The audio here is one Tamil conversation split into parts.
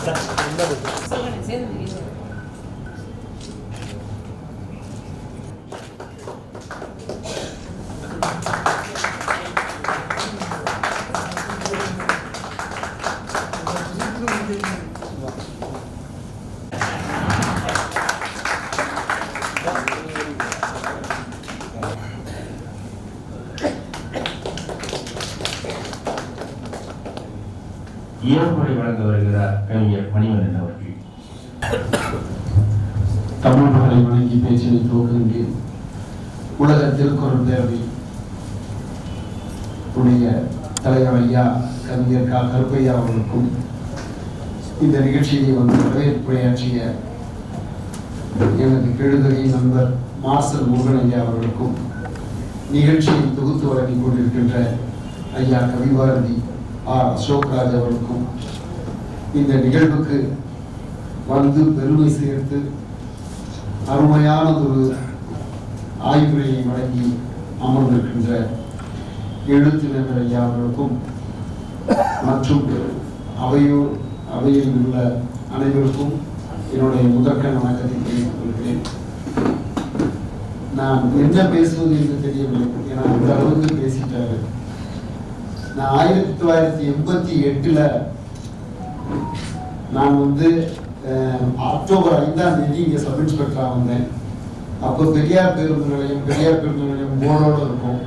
சொல்லுங்க சேர்ந்து நீங்க சொல்லுங்க. ஏற்புரை திருக்குறள் தேவி உடைய தலைவர் ஐயா கவிஞர் கா கருப்பையா அவர்களுக்கும் இந்த நிகழ்ச்சியை வந்து வரவேற்புரையாற்றிய எனது கெழுதகை நண்பர் மாஸ்டர் முருகன் ஐயா அவர்களுக்கும் நிகழ்ச்சியை தொகுத்து வழங்கிக் கொண்டிருக்கின்ற ஐயா கவிபாரதி ஆர் அசோக்ராஜ் அவர்களுக்கும் இந்த நிகழ்வுக்கு வந்து பெருமை சேர்த்து அருமையானதொரு ஆய்வுரையை வழங்கி அமர்ந்திருக்கின்ற எழுத்தினர் ஐயா அவர்களுக்கும் மற்றும் அவையோ அவையில் உள்ள அனைவருக்கும் என்னுடைய முதற்கண் வணக்கத்தை தெரிவித்துக் கொள்கிறேன். நான் என்ன பேசுவது என்று தெரியவில்லை. ஏன்னா அந்த அளவுக்கு பேசிட்டாரு நான் ஆயிரத்தி தொள்ளாயிரத்தி எண்பத்தி எட்டுல நான் வந்து அஹ், அக்டோபர் ஐந்தாம் தேதி இங்க சப் இன்ஸ்பெக்டரா வந்தேன். அப்போ பெரியார் பேருந்து நிலையம் பெரியார் பேருந்து நிலையம் போர்டோட இருக்கும்.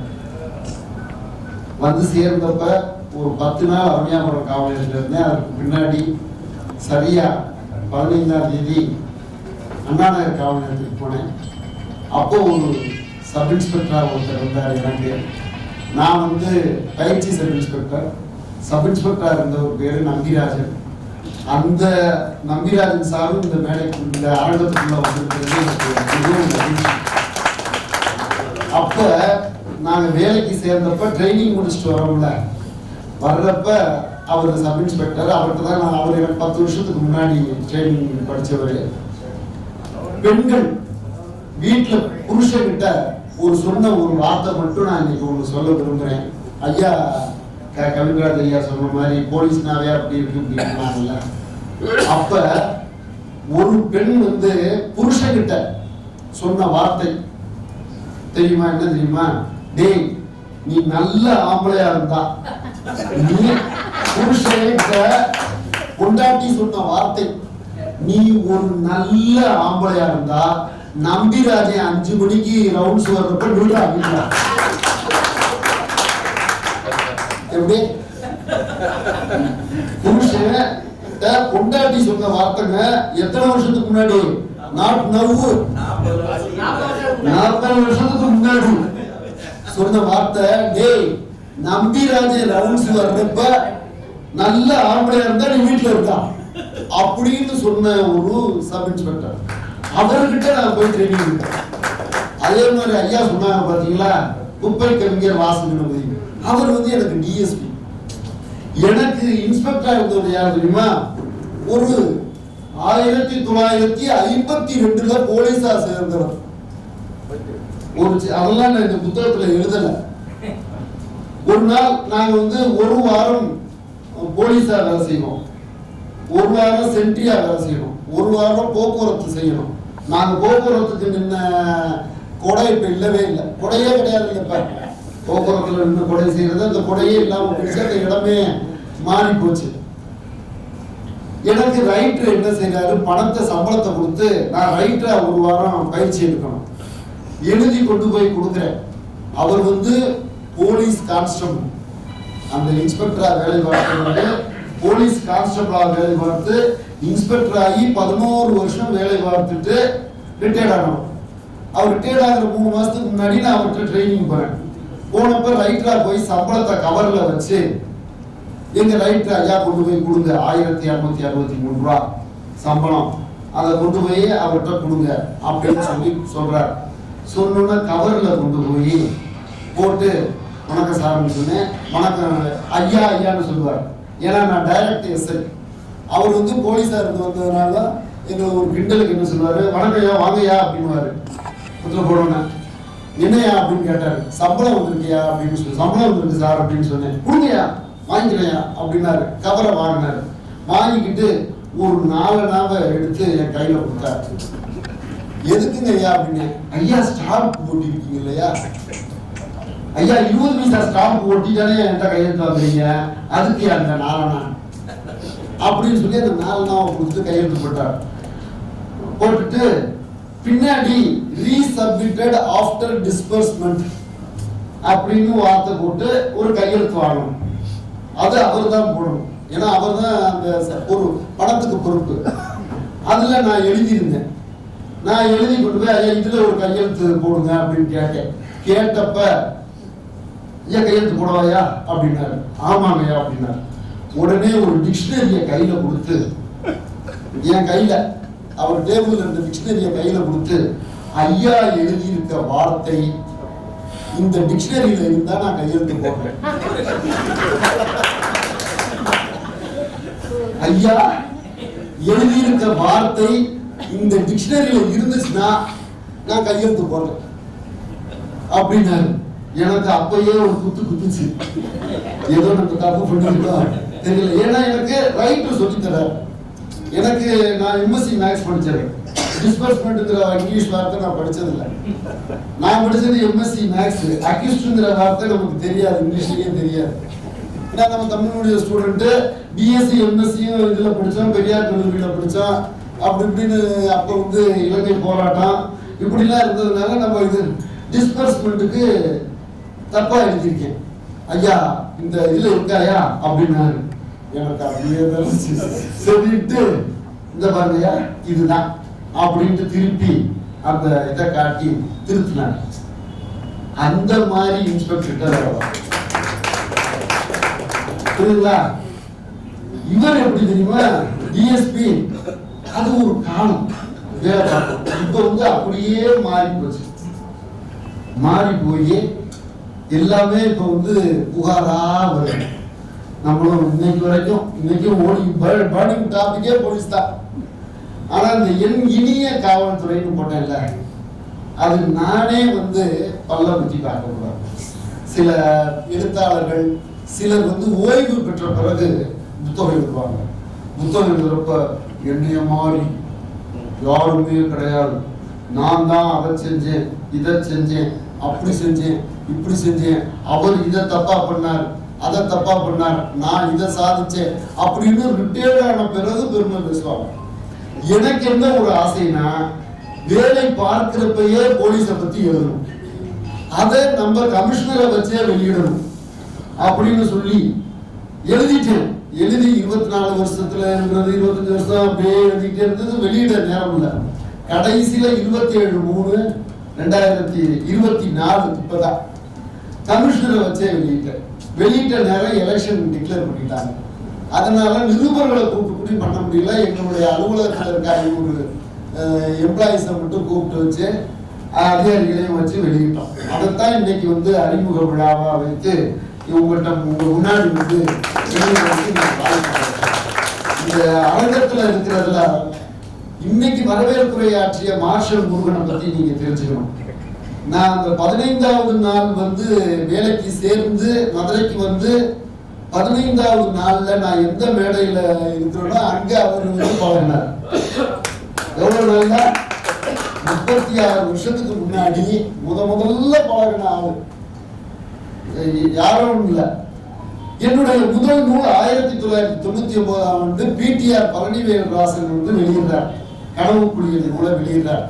வந்து சேர்ந்தப்ப ஒரு பத்து நாள் அருமையாபுரம் காவல் இருந்தேன். அதுக்கு பின்னாடி சரியா பதினைந்தாம் தேதி அண்ணாநகர் காவல் நிலையத்துக்கு போனேன். அப்போ ஒரு சப் இன்ஸ்பெக்டராக ஒருத்தர் இருந்தார் எனக்கு. நான் வந்து பயிற்சி சப் இன்ஸ்பெக்டர் சப் இன்ஸ்பெக்டராக இருந்த ஒரு பேர் நம்பிராஜன் அந்த நம்பிராஜன் சாரும் இந்த மேடைக்கு இந்த அரங்கத்துக்குள்ள வந்திருக்கிறது எனக்கு மிகவும் மகிழ்ச்சி. அப்ப நாங்க வேலைக்கு சேர்ந்தப்ப ட்ரைனிங் முடிச்சுட்டு வரோம்ல. வர்றப்ப அவர் சப் இன்ஸ்பெக்டர் அவர்கிட்ட தான் நான் அவர் எனக்கு பத்து வருஷத்துக்கு முன்னாடி ட்ரைனிங் படித்தவர் பெண்கள் வீட்டுல புருஷன்கிட்ட ஒரு சொன்ன ஒரு வார்த்தை மட்டும் நான் இன்னைக்கு ஒன்று சொல்ல விரும்புறேன். ஐயா க ஐயா சொன்ன மாதிரி போலீஸ்னாவே அப்படி இருக்கு அப்படின்னாங்கல்ல அப்ப ஒரு பெண் வந்து புருஷன்கிட்ட சொன்ன வார்த்தை தெரியுமா என்ன தெரியுமா? டேய் நீ நல்ல ஆம்பளையா இருந்தா நீ புருஷன்கிட்ட கொண்டாட்டி சொன்ன வார்த்தை நீ ஒரு நல்ல ஆம்பளையா இருந்தா நம்பிராஜே அஞ்சு மணிக்கு ரவுண்ட்ஸ் வர்றப்ப நின்றா அப்படின்னா எப்படி? புருஷன் கிட்ட பொண்டாட்டி சொன்ன வார்த்தைங்க எத்தனை வருஷத்துக்கு முன்னாடி? Not now. நாற்பது வருஷத்துக்கு முன்னாடி சொன்ன வார்த்தை டேய் நம்பிராஜே ரவுண்ட்ஸ் வர்றப்ப நல்ல ஆம்பளையா இருந்தா நீ வீட்டுல இருக்கான் அப்படின்னு சொன்ன ஒரு சப் இன்ஸ்பெக்டர். அவர்கிட்ட நான் போய் ட்ரைனிங் அதே மாதிரி ஐயா சொன்னாங்க பாத்தீங்களா? குப்பை கவிஞர் வாசகனபதி அவர் வந்து எனக்கு டிஎஸ்பி எனக்கு இன்ஸ்பெக்டர் இருந்தவர் யார் தெரியுமா? ஒரு ஆயிரத்தி தொள்ளாயிரத்தி ஐம்பத்தி ரெண்டுல போலீஸா சேர்ந்தவர். ஒரு அதெல்லாம் நான் இந்த புத்தகத்துல எழுதல. ஒரு நாள் நாங்க வந்து ஒரு வாரம் போலீஸா வேலை செய்வோம் ஒரு வாரம் சென்ட்ரியா வேலை செய்யணும். ஒரு வாரம் போக்குவரத்து செய்யணும். நாங்க போக்குவரத்துக்கு நின்ன கொடை இப்ப இல்லவே இல்லை. கொடையே கிடையாது இப்ப போக்குவரத்துல நின்று கொடை செய்யறது அந்த கொடையே இல்லாமல் போயிடுச்சு. அந்த இடமே மாறி போச்சு. எனக்கு ரைட்டர் என்ன செய்யறாரு பணத்தை சம்பளத்தை கொடுத்து நான் ரைட்டரா ஒரு வாரம் பயிற்சி எடுக்கணும். எழுதி கொண்டு போய் கொடுக்குறேன். அவர் வந்து போலீஸ் கான்ஸ்டபிள். அந்த இன்ஸ்பெக்டரா வேலை பார்த்து போலீஸ் கான்ஸ்டபிளா வேலை பார்த்து இன்ஸ்பெக்டர் ஆகி பதினோரு வருஷம் வேலை பார்த்துட்டு ரிட்டையர்ட் ஆகணும் அவர் ரிட்டையர்ட் ஆகிற மூணு மாசத்துக்கு முன்னாடி நான் அவர்கிட்ட ட்ரைனிங் போறேன். போனப்ப ரைட்ரா போய் சம்பளத்தை கவர்ல வச்சு எங்க ரைட்ரா ஐயா கொண்டு போய் கொடுங்க. ஆயிரத்தி இரநூத்தி அறுபத்தி மூணு ரூபா சம்பளம். அதை கொண்டு போய் அவர்கிட்ட கொடுங்க அப்படின்னு சொல்லி சொல்றார். சொன்னோன்னா கவர்ல கொண்டு போய் போட்டு வணக்கம் சார்னு சொன்னேன். வணக்கம் ஐயா ஐயான்னு சொல்லுவார். ஏன்னா நான் டைரக்ட் எஸ்ஐ அவர் வந்து போலீஸா இருந்து வந்ததுனால எங்களை ஒரு கிண்டலுக்கு என்ன சொல்லுவாரு? வணக்கம் ஐயா வாங்கய்யா அப்படின்னுவாரு. முத்திர போடணும் என்னையா அப்படின்னு கேட்டாரு. சம்பளம் வந்திருக்கியா அப்படின்னு சொல்லி சம்பளம் வந்திருக்கு சார் அப்படின்னு சொன்னேன். கொடுங்கய்யா வாங்கிக்கலையா அப்படின்னாரு. கவரை வாங்கினாரு. வாங்கிக்கிட்டு ஒரு நாலனாவை எடுத்து என் கையில கொடுத்தாரு. எதுக்குங்க ஐயா அப்படின்னு ஐயா ஸ்டாம்ப் போட்டிருக்கீங்க இல்லையா? ஐயா இருபது பைசா ஸ்டாம்ப் ஒட்டிட்டானே என்கிட்ட கையெழுத்து வாங்குறீங்க? அதுக்கு அந்த நாலனா? அப்படின்னு சொல்லி அந்த நாலனாவை கொடுத்து கையெழுத்து போட்டார். போட்டுட்டு பின்னாடி ரீசப்மிட்டட் ஆஃப்டர் டிஸ்பர்ஸ்மெண்ட் அப்படின்னு வார்த்தை போட்டு ஒரு கையெழுத்து வாங்கணும். அது அவர் தான் போடணும். ஏன்னா அவர் தான் அந்த ச- ஒரு பணத்துக்கு பொறுப்பு. அதில் நான் எழுதியிருந்தேன். நான் எழுதி கொண்டு போய் ஐயா ஒரு கையெழுத்து போடுங்க அப்படின்னு கேட்டேன். கேட்டப்ப ஐயா கையெழுத்து போடவாயா? அப்படின்னாரு. ஆமாங்கய்யா அப்படின்னாரு. உடனே ஒரு டிக்ஷனரியை கையில் கொடுத்து என் கையில் அவர் டேபிள் இருந்த டிக்ஷனரியை கையில கொடுத்து ஐயா எழுதியிருக்க வார்த்தை இந்த டிக்ஷனரியில இருந்தா நான் கையெழுத்து போடுறேன். ஐயா எழுதியிருக்க வார்த்தை இந்த டிக்ஷனரியில இருந்துச்சுன்னா நான் கையெழுத்து போடுறேன். அப்படின்னாரு. எனக்கு அப்பயே ஒரு குத்து குத்துச்சு. ஏதோ நம்ம தப்பு பண்ணிருக்கோம் தெரியல. ஏன்னா எனக்கு ரைட்டு சொல்லித்தர எனக்கு நான் எம்எஸ்சி மேக்ஸ் படிச்சேன். டிஸ்பர்ஸ்மெண்ட்டுங்கிற இங்கிலீஷ் வார்த்தை நான் படித்ததில்லை நான் படித்தது எம்எஸ்சி மேக்ஸ் அக்யூஸ்டுங்கிற வார்த்தை நமக்கு தெரியாது. இங்கிலீஷ்லேயே தெரியாது. ஏன்னா நம்ம தமிழ்மொழிய ஸ்டூடெண்ட்டு பிஎஸ்சி எம்எஸ்சியும் இதில் படித்தோம் பெரியார் கல்லூரியில் படித்தோம் அப்படி இப்படின்னு அப்போ வந்து இலங்கை போராட்டம். இப்படிலாம் இருந்ததுனால நம்ம இது டிஸ்பர்ஸ்மெண்ட்டுக்கு தப்பாக எழுதியிருக்கேன். ஐயா இந்த இதில் இருக்காயா? அப்படின்னாரு. எனக்கு அப்படியே தான் சொல்லிட்டு இந்த பாருங்கயா இதுதான். அப்படின்ட்டு திருப்பி அந்த இதை காட்டி திருத்தினாங்க. அந்த மாதிரி இன்ஸ்பெக்டர் புரியுதுங்களா? இவர் எப்படி தெரியுமா? டிஎஸ்பி அது ஒரு காலம். வேலை பார்க்கும் இப்ப வந்து அப்படியே மாறி போச்சு. மாறி போய் எல்லாமே இப்ப வந்து புகாரா வருது. நம்மளும் இன்னைக்கு வரைக்கும் இன்னைக்கும் ஓடி பேர்னிங் டாபிக்கே போலீஸ் தான். ஆனால் இந்த என் இனிய காவல்துறைன்னு போட்டேன்ல அது நானே வந்து பல்ல பற்றி பார்க்க கூடாது. சில எழுத்தாளர்கள் சிலர் வந்து ஓய்வு பெற்ற பிறகு புத்தகம் எழுதுவாங்க. புத்தகம் எழுதுறப்ப என்னைய மாறி யாருமே கிடையாது. நான் தான் அதை செஞ்சேன் இதை செஞ்சேன் அப்படி செஞ்சேன் இப்படி செஞ்சேன். அவர் இதை தப்பா பண்ணார். அதை தப்பா பண்ணார். நான் இதை சாதிச்சேன் அப்படின்னு ரிட்டையர்ட் ஆன பிறகு பெருமை பேசுவாங்க. எனக்கு என்ன ஒரு ஆசைனா வேலை பார்க்கிறப்பயே போலீஸை பத்தி எழுதணும். அதை நம்ம கமிஷனரை வச்சே வெளியிடணும் அப்படின்னு சொல்லி எழுதிட்டேன். எழுதி இருபத்தி நாலு வருஷத்துல இருக்கிறது இருபத்தஞ்சு வருஷம் அப்படியே எழுதிட்டே இருந்தது வெளியிட நேரம் இல்லை. கடைசியில இருபத்தி ஏழு மூணு ரெண்டாயிரத்தி இருபத்தி நாலு இப்பதான். கமிஷனரை வச்சே வெளியிட்டேன். வெளியிட்ட நேரம் எலெக்ஷன் டிக்ளேர் பண்ணிட்டாங்க. அதனால நிருபர்களை கூப்பிட்டு கூட்டி பண்ண முடியல. எங்களுடைய அலுவலகத்தில் இருக்க ஐநூறு எம்ப்ளாயிஸை மட்டும் கூப்பிட்டு வச்சு அதிகாரிகளையும் வச்சு வெளியிட்டோம். அதைத்தான் இன்னைக்கு வந்து அறிமுக விழாவாக வைத்து உங்கள்கிட்ட உங்க முன்னாடி வந்து இந்த அரங்கத்தில் இருக்கிறதுல இன்னைக்கு வரவேற்புரை ஆற்றிய மார்ஷல் முருகனை பற்றி நீங்க தெரிஞ்சுக்கணும். நான் அந்த பதினைந்தாவது நாள் வந்து வேலைக்கு சேர்ந்து மதுரைக்கு வந்து பதினைந்தாவது நாள்ல நான் எந்த மேடையில இருக்கிறேனோ அங்க அவர் வந்து பழகினார். எவ்வளவு நாள்ல முப்பத்தி ஆறு வருஷத்துக்கு முன்னாடி முத முதல்ல பழகின ஆளு. யாரும் இல்லை. என்னுடைய முதல் நூல் ஆயிரத்தி தொள்ளாயிரத்தி தொண்ணூத்தி ஒன்பதாம் ஆண்டு பிடிஆர் பழனிவேல் ராசன் வந்து வெளியிடுறார். கனவு குழியின் மூலம் வெளியிடுறார்.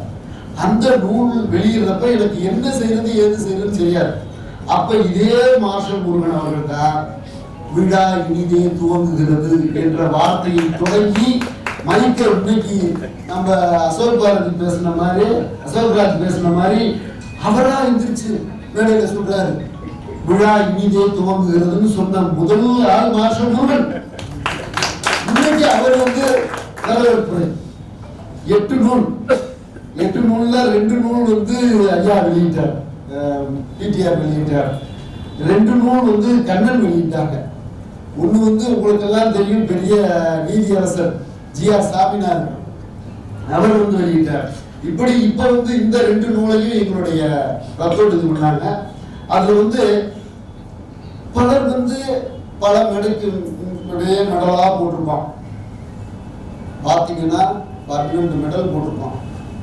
அந்த நூல் வெளியிடுறப்ப எனக்கு என்ன செய்யறது ஏது செய்யறதுன்னு தெரியாது. அப்ப இதே மார்ஷல் முருகன் அவர்கள் தான் விழா இனிதே துவங்குகிறது என்ற வார்த்தையை தொடங்கி மைக்க இன்னைக்கு நம்ம அசோக் பாரதி பேசின மாதிரி அசோக் ராஜ் பேசின மாதிரி அவரா இருந்துருச்சு மேடையில சொல்றாரு. விழா இனிதே துவங்குகிறதுன்னு சொன்ன முதல் ஆள் மார்ஷல் முருகன். இன்னைக்கு அவர் வந்து வரவேற்பு. எட்டு நூல். எட்டு நூல்ல ரெண்டு நூல் வந்து ஐயா வெளியிட்டார். பிடிஆர் வெளியிட்டார். ரெண்டு நூல் வந்து கண்ணன் வெளியிட்டாங்க. ஒண்ணு வந்து உங்களுக்கு எல்லாம் தெரியும் பெரிய நீதியரசர் ஜி ஆர் சாமினார் அவர் வந்து வெளியிட்டார். இப்படி இப்ப வந்து இந்த ரெண்டு நூலையும் எங்களுடைய ரத்தோடு இது பண்ணாங்க அதுல வந்து பலர் வந்து பல மெடைக்கு மெடையே மெடலா போட்டிருப்பான். பார்த்தீங்கன்னா பன்னெண்டு மெடல் போட்டிருப்பான்.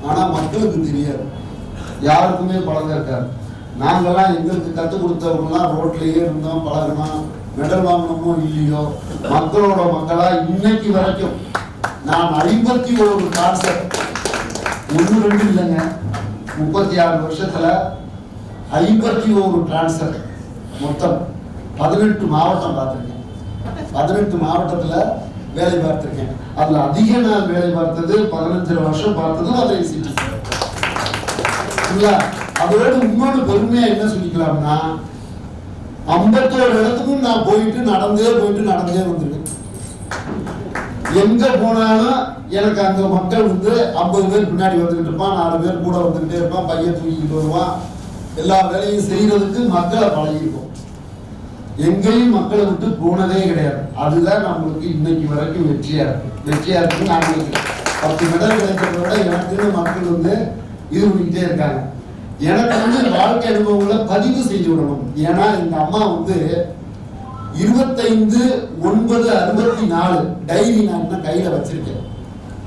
ஆனால் மக்களுக்கு தெரியாது. யாருக்குமே பழக்கம் இருக்காது. நாங்கெல்லாம் எங்களுக்கு கற்றுக் கொடுத்தவங்கலாம் ரோட்லேயே இருந்தோம் பழகணும் மெடல் வாங்கணுமோ இல்லையோ மக்களோட மக்களா இன்னைக்கு வரைக்கும் நான் ஐம்பத்தி ஒரு கான்செப்ட் ஒன்று ரெண்டு இல்லைங்க முப்பத்தி ஆறு வருஷத்தில் ஐம்பத்தி ஒரு டிரான்ஸ்ஃபர் மொத்தம் பதினெட்டு மாவட்டம் பார்த்துருக்கேன். பதினெட்டு மாவட்டத்தில் வேலை பார்த்திருக்கேன். அதுல அதிக நாள் வேலை பார்த்தது பதினஞ்சரை வருஷம் பார்த்தது மதுரை சிட்டி இல்ல அதோட இன்னொரு பெருமையா என்ன சொல்லிக்கலாம்னா ஐம்பத்தோரு இடத்துக்கும் நான் போயிட்டு நடந்தே போயிட்டு நடந்தே வந்திருக்கேன் எங்க போனாலும் எனக்கு அங்க மக்கள் வந்து ஐம்பது பேர் பின்னாடி வந்துகிட்டு இருப்பான் நாலு பேர் கூட வந்துகிட்டே இருப்பான் பையன் தூக்கிட்டு வருவான். எல்லா வேலையும் செய்யறதுக்கு மக்களை பழகிருக்கோம். எங்கேயும் மக்களை விட்டு போனதே கிடையாது. அதுதான் நம்மளுக்கு இன்னைக்கு வரைக்கும் வெற்றியா இருக்கு வெற்றியா இருக்குன்னு நான் நினைக்கிறேன். பத்து மெடல் கிடைக்கிறத விட எனக்குன்னு மக்கள் வந்து இது பண்ணிக்கிட்டே இருக்காங்க. எனக்கு வந்து வாழ்க்கை அனுபவங்களை பதிவு செய்து விடணும் ஏன்னா இந்த அம்மா வந்து இருபத்தைந்து ஒன்பது அறுபத்தி நாலு டைரி நான் இன்னும் கையில வச்சிருக்கேன்.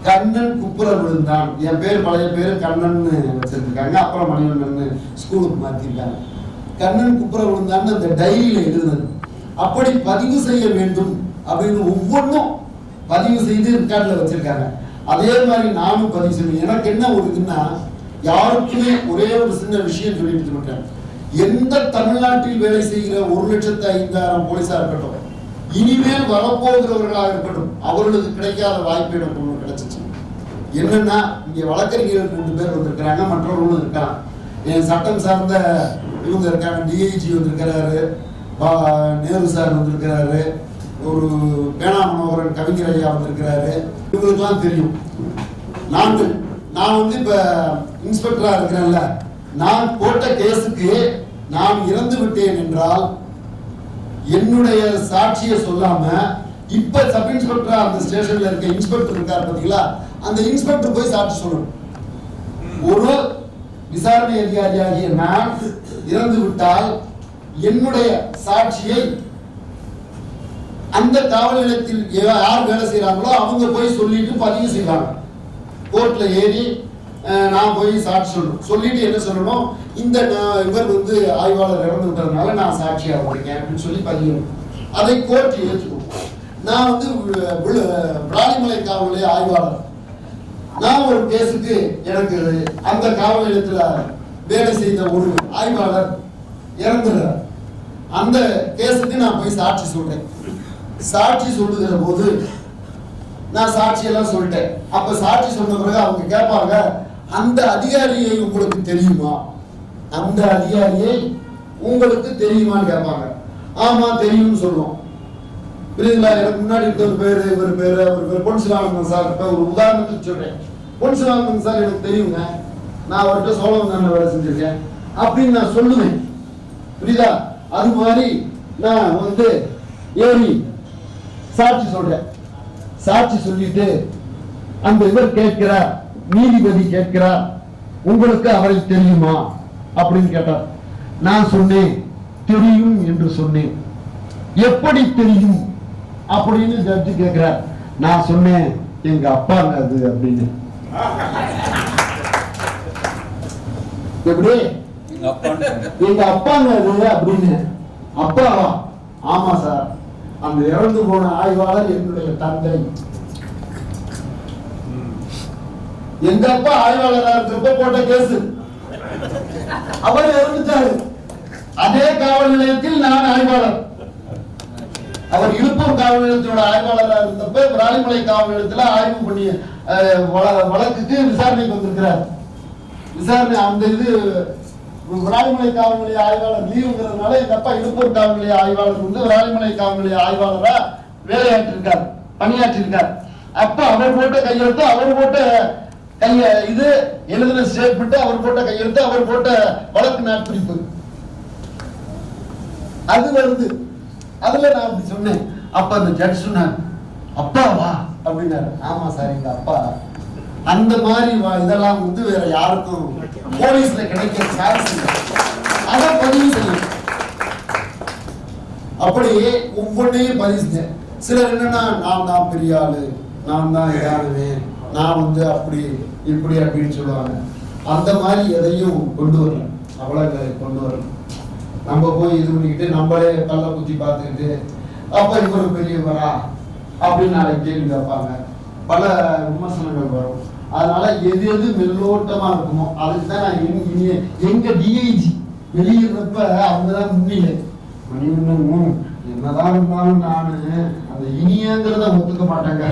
கண்ணன் குப்புற விழுந்தான். என் பேர் பழைய பேர் கண்ணன் வச்சிருக்காங்க அப்புறம் மணிவண்ணன் ஸ்கூலுக்கு மாத்திருக்காங்க. கண்ணன் குப்புற விழுந்தான்னு அந்த டைரியில எழுதுனது. அப்படி பதிவு செய்ய வேண்டும் அப்படின்னு ஒவ்வொன்றும் பதிவு செய்து ரெக்கார்டில் வச்சிருக்காங்க. அதே மாதிரி நானும் பதிவு செய்வேன். எனக்கு என்ன ஒரு இதுன்னா யாருக்குமே ஒரே ஒரு சின்ன விஷயம் சொல்லிட்டு மாட்டேன் எந்த தமிழ்நாட்டில் வேலை செய்கிற ஒரு லட்சத்து ஐந்தாயிரம் போலீஸா இருக்கட்டும் இனிமேல் வரப்போகிறவர்களாக இருக்கட்டும் அவர்களுக்கு கிடைக்காத வாய்ப்பு எனக்கு ஒன்று கிடைச்சிச்சு. என்னன்னா இங்கே வழக்கறிஞர்கள் மூன்று பேர் வந்திருக்கிறாங்க மற்றவர்களும் இருக்கான் என் சட்டம் சார்ந்த இவங்க இருக்காங்க டிஐஜி வந்திருக்கிறாரு பா- நேரு சார் வந்திருக்கிறாரு ஒரு பேனா மனோகரன் கவிஞர் ஐயா வந்திருக்கிறாரு. இவங்களுக்குலாம் தெரியும். நாங்கள் நான் வந்து இப்போ இன்ஸ்பெக்டராக இருக்கிறேன்ல. நான் போட்ட கேஸுக்கு நான் இறந்து விட்டேன் என்றால் என்னுடைய சாட்சியை சொல்லாம இப்ப சப் இன்ஸ்பெக்டரா அந்த ஸ்டேஷன்ல இருக்க இன்ஸ்பெக்டர் இருக்கார் பாத்தீங்களா? அந்த இன்ஸ்பெக்டர் போய் சாட்சி சொல்லணும். ஒரு விசாரணை அதிகாரியாகிய நான் இறந்து விட்டால் என்னுடைய சாட்சியை அந்த காவல் நிலையத்தில் யார் வேலை செய்கிறாங்களோ அவங்க போய் சொல்லிட்டு பதிவு செய்வாங்க. கோர்ட்ல ஏறி நான் போய் சாட்சி சொல்லணும். சொல்லிட்டு என்ன சொல்லணும்? இந்த இவர் வந்து ஆய்வாளர் இறந்து விட்டதுனால நான் சாட்சியாக இருக்கேன் அப்படின்னு சொல்லி பதியணும் அதை கோர்ட் ஏற்றுக்கணும் நான் வந்து வி- வி- ஆய்வாளர். நான் ஒரு கேஸுக்கு எனக்கு அந்த காவல் நிலையத்தில் வேலை செய்த ஒரு ஆய்வாளர் இறந்துடுறார் அந்த கேஸுக்கு நான் போய் சாட்சி சொல்றேன். சாட்சி சொல்லுகிற போது நான் சாட்சியெல்லாம் சொல்லிட்டேன். அப்போ சாட்சி சொன்ன பிறகு அவங்க கேட்பாங்க அந்த அதிகாரியை உங்களுக்கு தெரியுமா? அந்த அதிகாரியை உங்களுக்கு தெரியுமான்னு கேட்பாங்க. ஆமாம் தெரியும்னு சொல்லுவோம். புரியுதுங்களா? எனக்கு முன்னாடி இருக்க பேரு இவர் பேரு அவர் பேர் பொன் சிவானந்தன் சார் இப்ப ஒரு உதாரணத்துக்கு சொல்றேன். பொன் சிவானந்தன் சார் எனக்கு தெரியுங்க. நான் அவர்கிட்ட சோழவங்க வேலை செஞ்சிருக்கேன். அப்படின்னு நான் சொல்லுவேன். புரியுதா? அது மாதிரி நான் வந்து ஏறி சாட்சி சொல்றேன். சாட்சி சொல்லிட்டு அந்த இவர் கேட்கிறார் நீதிபதி கேட்கிறார் உங்களுக்கு அவரை தெரியுமா? அப்படின்னு கேட்டார். நான் சொன்னேன் தெரியும் என்று சொன்னேன். எப்படி தெரியும்? அப்படின்னு ஜட்ஜு கேட்கிறார் நான் சொன்னேன் எங்க அப்பாங்க அது அப்படின்னு. எப்படி? எங்க அப்பாங்க அது. அப்படின்னு. அப்பாவா ஆமா சார். அந்த இறந்து போன ஆய்வாளர் என்னுடைய தந்தை. எங்க அப்பா ஆய்வாளரா இருக்கிறப்ப போட்ட கேஸ். அவர் இறந்துட்டாரு. அதே காவல் நிலையத்தில் நான் ஆய்வாளர். அவர் இழுப்பூர் காவல் நிலையத்தோட ஆய்வாளராக இருந்தப்ப விராலிமலை காவல் நிலையத்தில் ஆய்வு பண்ணி வழக்குக்கு விசாரணைக்கு வந்திருக்கிறார். விசாரணை அந்த இது விராலிமலை காவல் நிலைய ஆய்வாளர் லீவுங்கிறதுனால எங்க அப்பா இழுப்பூர் காவல் நிலைய ஆய்வாளர் வந்து விராலிமலை காவல் நிலைய ஆய்வாளரா வேலையாற்றிருக்கார் பணியாற்றிருக்கார். அப்ப அவர் போட்ட கையெழுத்து அவர் போட்ட கைய இது எழுதின ஸ்டேட்மெண்ட் அவர் போட்ட கையெழுத்து அவர் போட்ட வழக்கு நாட்பிடிப்பு. அது வருது. அதுல நான் அப்படி சொன்னேன். அப்ப அந்த ஜட்ஜ் சொன்னாங்க அப்பாவா அப்படின்னாரு. ஆமா சார் எங்க அப்பா. அந்த மாதிரி வா- இதெல்லாம் வந்து வேற யாருக்கும் போலீஸ்ல கிடைக்கிற சான்ஸ் இல்லை. அதை பதிவு செய்யும் அப்படியே ஒவ்வொன்றையும் பதிவு சிலர் என்னன்னா நான் தான் பெரிய ஆளு நான் தான் யாருமே நான் வந்து அப்படி இப்படி அப்படின்னு சொல்லுவாங்க. அந்த மாதிரி எதையும் கொண்டு வரல. அவ்வளோ கொண்டு வரணும் நம்ம போய் இது பண்ணிக்கிட்டு நம்மளே கள்ள குத்தி பார்த்துக்கிட்டு அப்ப இவர் பெரியவரா? அப்படின்னு நாளைக்கு கேள்வி கேட்பாங்க. பல விமர்சனங்கள் வரும். அதனால எது எது மெல்லோட்டமா இருக்குமோ அதுக்கு தான் நான் எங்க- எங்க டிஐஜி வெளியிடுறப்ப அவங்க தான் முன்னிலை. மணிவண்ணன் என்னதான் இருந்தாலும் நானு அந்த இனியங்கிறத ஒத்துக்க மாட்டேங்க.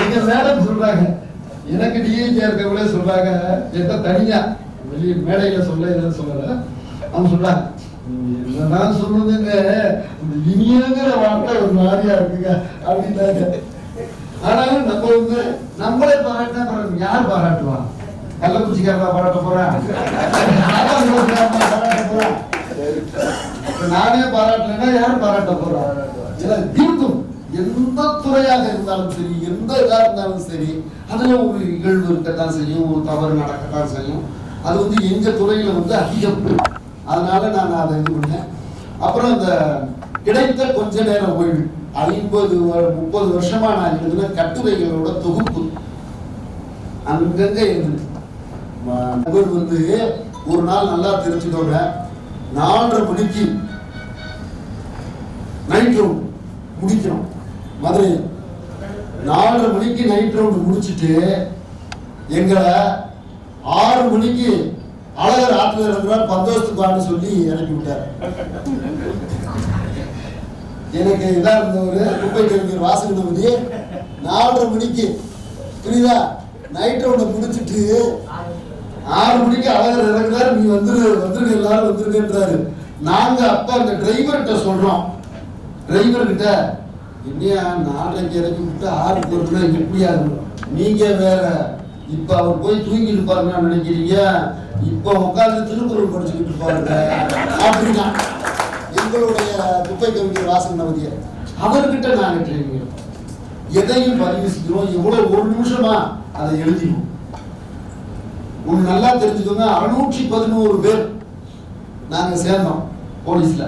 எங்க மேடம் சொல்றாங்க. எனக்கு டிஏஜியா இருக்கவங்களே சொல்றாங்க என்கிட்ட தனியா வெளியே மேடையில சொல்ல எதுவும் சொல்லல. அவங்க சொல்றாங்க நான் என்னதான் சொல்றதுங்க? இந்த இனியங்கிற வார்த்தை ஒரு மாதிரியா இருக்குங்க அப்படின்னாங்க. ஆனாலும் நம்ம வந்து நம்மளே பாராட்டினா பரவாயில்ல. யார் பாராட்டுவான்? கள்ளக்குச்சிக்காரா பாராட்ட போறேன்? நானே பாராட்டலைன்னா யார் பாராட்ட போறான் இல்ல இருக்கும் எந்த துறையாக இருந்தாலும் சரி எந்த இதாக இருந்தாலும் சரி அதுல ஒரு இகழ்வு இருக்கத்தான் செய்யும் ஒரு தவறு நடக்கத்தான் செய்யும். அது வந்து எங்கள் துறையில் வந்து அதிகம். அதனால நான் அதை இது பண்ணேன். அப்புறம் இந்த கிடைத்த கொஞ்ச நேரம் ஓய்வு ஐம்பது முப்பது வருஷமா நான் எழுதின கட்டுரைகளோட தொகுப்பு. அங்கங்க எழுது வந்து ஒரு நாள் நல்லா தெரிஞ்சுக்கோங்க. நாலரை மணிக்கு நைட் ரவுண்ட் முடிக்கணும். மதுரை நாலரை மணிக்கு நைட் ரவுண்ட் முடிச்சிட்டு எங்களை ஆறு மணிக்கு அழகர் ஆற்றுல இருக்கிறார் பந்தோஸ்துக்கு வான்னு சொல்லி இறக்கி விட்டார். எனக்கு இதா இருந்தவர் குப்பை கவிஞர் வாசகனபதி நாலரை மணிக்கு புரியுதா? நைட் ரவுண்டை முடிச்சிட்டு ஆறு மணிக்கு அழகர் இறங்குறாரு நீ வந்துரு வந்துருங்க எல்லாரும் வந்துருங்கன்றாரு. நாங்க அப்ப அந்த டிரைவர்கிட்ட சொல்றோம். டிரைவர் கிட்ட இல்லையா நாளைக்கு இறக்கி விட்டு ஆறு பொருட்கள் எப்படியா இருக்கும்? நீங்க வேற இப்ப அவர் போய் தூங்கிட்டு பாருங்க நினைக்கிறீங்க. இப்ப உட்கார்ந்து திருக்குறள் படிச்சுக்கிட்டு பாருங்க அப்படின்னா எங்களுடைய குப்பை கவிஞர் வாசன் நவதியர் அவர்கிட்ட நாங்க ட்ரைனிங் எதையும் பதிவு செய்கிறோம். எவ்வளவு ஒரு நிமிஷமா அதை எழுதினோம். ஒன்று நல்லா தெரிஞ்சுக்கோங்க. அறுநூற்றி பதினோரு பேர் நாங்க சேர்ந்தோம் போலீஸ்ல.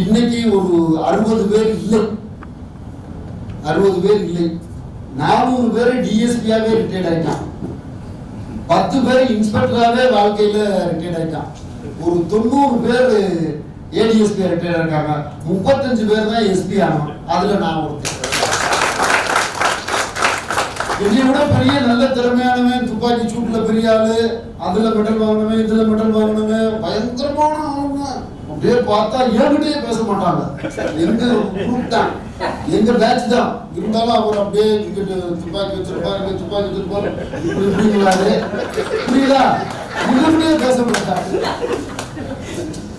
இன்னைக்கு ஒரு அறுபது பேர் இல்லை. அறுபது பேர் இல்லை. நானூறு பேர் டிஎஸ்பியாவே ரிட்டையர்ட் ஆயிட்டான். பத்து பேர் இன்ஸ்பெக்டராகவே வாழ்க்கையில் ரிட்டையர்ட் ஆயிட்டான். ஒரு தொண்ணூறு பேர் ஏடிஎஸ்பி ரிட்டையர்ட் இருக்காங்க. முப்பத்தஞ்சு பேர் தான் எஸ்பி ஆனோம். அதில் நான் ஒருத்தன். என்னை விட பெரிய நல்ல திறமையானவன் துப்பாக்கி சூட்டில் பெரிய ஆளு அதில் மெடல் வாங்கினவன் இதில் மெடல் வாங்கினவன் பயங்கரமான ஆளுங்க. அப்படியே பார்த்தா என்கிட்டயே பேச மாட்டாங்க. எங்க குரூப் தான். எங்க பேட்ச் தான். இருந்தாலும் அவர் அப்படியே இங்கிட்டு துப்பாக்கி வச்சிருப்பாரு துப்பாக்கி வச்சிருப்பாரு இப்படிங்களாரு புரியுதா? எங்ககிட்டயே பேச மாட்டாங்க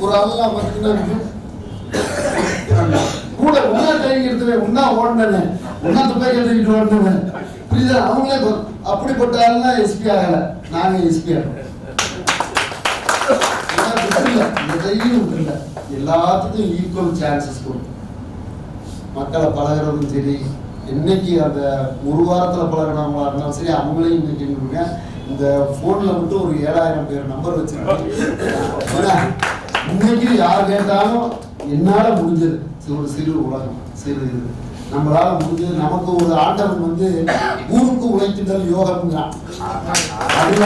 ஒரு ஆளெல்லாம் பார்த்தீங்கன்னா கூட ஒன்னா ட்ரைனிங் எடுத்துவேன் ஒன்னா ஓடினேன். ஒன்னா துப்பாக்கி எடுத்துக்கிட்டு ஓடினேன். புரியுதா? அவங்களே அப்படிப்பட்ட ஆள்லாம் எஸ்பி ஆகல. நாங்க எஸ்பி ஆகணும் ஏன்னா எதையும் இல்லை. எல்லாத்துக்கும் ஈக்குவல் சான்சஸ் கொடுக்கும். மக்களை பழகுறதும் சரி என்னைக்கு அந்த ஒரு வாரத்துல பழகினவங்களா இருந்தாலும் சரி அவங்களையும் இன்னைக்கு இந்த போன்ல மட்டும் ஒரு ஏழாயிரம் பேர் நம்பர் வச்சிருக்காங்க. இன்னைக்கு யார் கேட்டாலும் என்னால முடிஞ்சது. ஒரு சிறு உலகம் சிறு இது. நம்மளால முடிஞ்சது. நமக்கு ஒரு ஆண்டவன் வந்து ஊருக்கு உழைத்துதல் யோகம்ங்கிறான். அதுல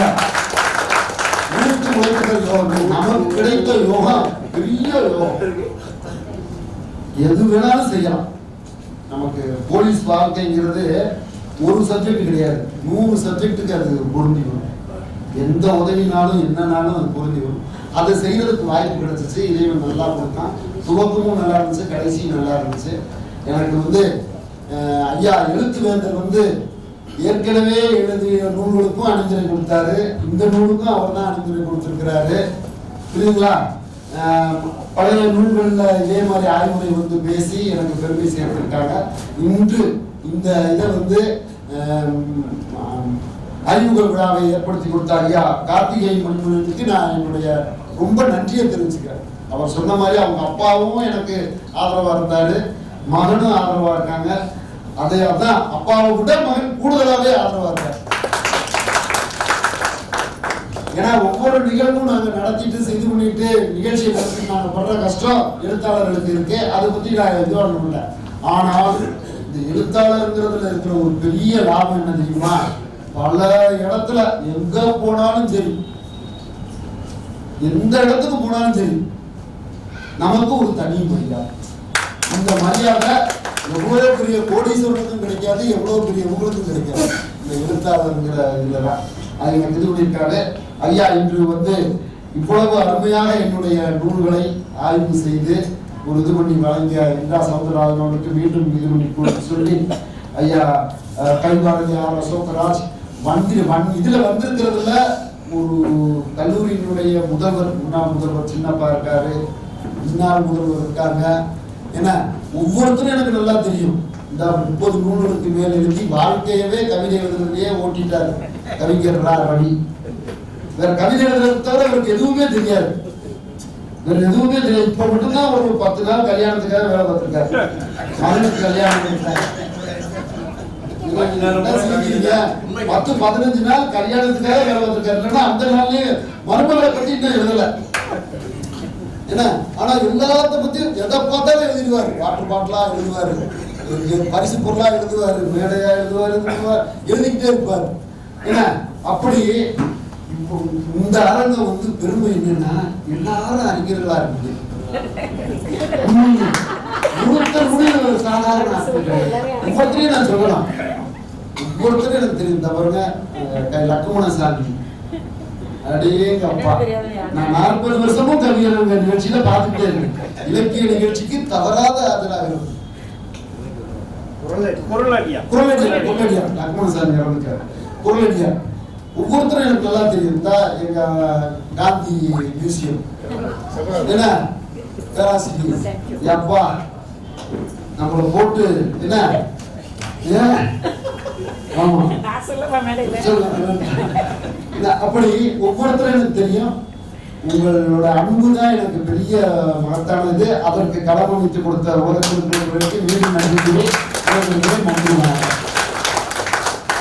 ஊருக்கு உழைத்துதல் யோகம் நமக்கு கிடைத்த யோகம் பெரிய யோகம் எது வேணாலும் செய்யலாம். நமக்கு போலீஸ் வாழ்க்கைங்கிறது ஒரு சப்ஜெக்ட் கிடையாது. நூறு சப்ஜெக்ட்டுக்கு அது பொருந்தி வரும் எந்த உதவினாலும் என்னன்னாலும் அது பொருந்தி வரும் அதை செய்யறதுக்கு வாய்ப்பு கிடைச்சிச்சு. இறைவன் நல்லா கொடுத்தான். துவக்கமும் நல்லா இருந்துச்சு. கடைசியும் நல்லா இருந்துச்சு. எனக்கு வந்து ஐயா எழுத்து வேந்தர் வந்து ஏற்கனவே எழுதிய நூல்களுக்கும் அணிந்துரை கொடுத்தாரு. இந்த நூலுக்கும் அவர் தான் அணிந்துரை கொடுத்துருக்கிறாரு. புரியுதுங்களா? பழைய நூல்களில் இதே மாதிரி ஆய்வுரை வந்து பேசி எனக்கு பெருமை சேர்த்துருக்காங்க. இன்று இந்த இதை வந்து அறிமுக விழாவை ஏற்படுத்தி கொடுத்த ஐயா கார்த்திகை மணிமணிக்கு நான் என்னுடைய ரொம்ப நன்றியை தெரிவிச்சுக்கிறேன். அவர் சொன்ன மாதிரி அவங்க அப்பாவும் எனக்கு ஆதரவாக இருந்தாரு. மகனும் ஆதரவாக இருக்காங்க. அதை தான் அப்பாவை விட மகன் கூடுதலாவே ஆதரவா ஏன்னா ஒவ்வொரு நிகழ்வும் நாங்க நடத்திட்டு செய்து பண்ணிட்டு நிகழ்ச்சியை நடத்தி நாங்க படுற கஷ்டம் எழுத்தாளர்களுக்கு இருக்கு அதை பத்தி நான் எதுவும் இல்லை ஆனால் இந்த எழுத்தாளருங்கிறதுல இருக்கிற ஒரு பெரிய லாபம் என்ன தெரியுமா? பல இடத்துல எங்க போனாலும் சரி எந்த இடத்துக்கு போனாலும் சரி நமக்கு ஒரு தனி மரியாதை. அந்த மரியாதை எவ்வளோ பெரிய கோடீஸ்வரனுக்கும் கிடைக்காது எவ்வளோ பெரிய உங்களுக்கும் கிடைக்காது. இந்த எழுத்தாளருங்கிற இதுலதான் அது எனக்கு இது பண்ணியிருக்காரு ஐயா இன்று வந்து இவ்வளவு அருமையாக என்னுடைய நூல்களை ஆய்வு செய்து ஒரு இது பண்ணி வழங்கிய இந்திரா சவுந்தரராஜனோடுக்கு மீண்டும் இது பண்ணி சொல்லி ஐயா அஹ், ஆர் அசோகராஜ் வந்து மண் இதில் வந்திருக்கிறதுல ஒரு கல்லூரியினுடைய முதல்வர் முன்னாள் முதல்வர் சின்னப்பா இருக்காரு முன்னாள் முதல்வர் இருக்காங்க. என்ன? ஒவ்வொருத்தரும் எனக்கு நல்லா தெரியும். இந்த முப்பது நூல்களுக்கு மேல் எழுதி வாழ்க்கையவே கவிதை எழுதுறதுலயே ஓட்டிட்டார். கவிஞர் ரவி. வேற கவிதை எழுதுறது தவிர அவருக்கு எதுவுமே தெரியாது. வேற எதுவுமே தெரியாது. இப்ப மட்டும்தான் ஒரு பத்து நாள் கல்யாணத்துக்காக வேலை பார்த்திருக்காரு. மகனுக்கு கல்யாணம் பத்து பதினஞ்சு நாள் கல்யாணத்துக்காக வேலை பார்த்திருக்காரு. அந்த நாள்லயே மருமகளை பத்தி இன்னும் எழுதல. என்ன? ஆனா எல்லாத்த பத்தி எதை பார்த்தாலும் எழுதிடுவாரு. பாட்டு பாட்டலா எழுதுவாரு. பரிசு பொருளா எழுதுவாரு. மேடையா எழுதுவாரு எழுதுவார். எழுதிக்கிட்டே இருப்பாரு. என்ன? அப்படி இப்போ இந்த அரங்கம் வந்து பெருமை என்னன்னா எல்லாரும் அறிஞர்களா இருக்குது ஒருத்தர் சாதாரண ஒவ்வொருத்தரையும் நான் சொல்லலாம். ஒவ்வொருத்தரும் எனக்கு தெரியும். இந்த பாருங்க லக்குமண சாமி. நான் நாற்பது வருஷமும் கவிஞர் நிகழ்ச்சியில பார்த்துட்டே இருக்கேன் இலக்கிய நிகழ்ச்சிக்கு தவறாத ஆதரவாக இருக்கும் ஒவ்வொருத்தரும் எனக்கு நல்லா எங்க காந்தி மியூசியம். என்ன? பேராசிரியர். அப்பா நம்மளை போட்டு என்ன? ஆமா. அப்படி ஒவ்வொருத்தரும் எனக்கு தெரியும். உங்களோட அன்பு தான் எனக்கு பெரிய மகத்தானது. அதற்கு களமமைத்து கொடுத்த உலகத்திற்கு மீண்டும் நன்றி நன்றி